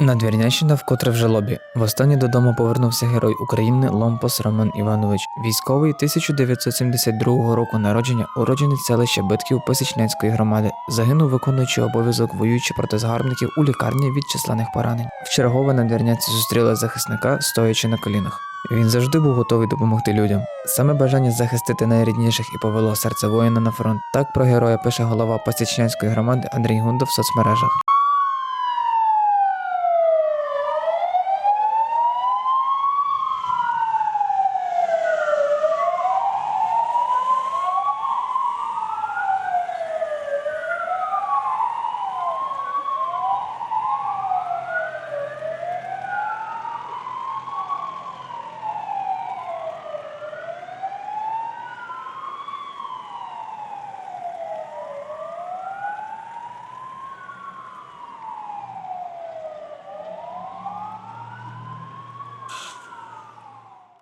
Надвірнящина вкотре в жалобі. Востаннє додому повернувся герой України Ломпос Роман Іванович, військовий 1972 року народження, уродженець селища Битків Посічнецької громади. Загинув, виконуючи обов'язок воюючи проти згарбників у лікарні від численних поранень. Вчергове надвірняці зустріли захисника, стоячи на колінах. Він завжди був готовий допомогти людям. Саме бажання захистити найрідніших і повело серце воїна на фронт. Так про героя пише голова Пасічнянської громади Андрій Гунда в соцмережах. you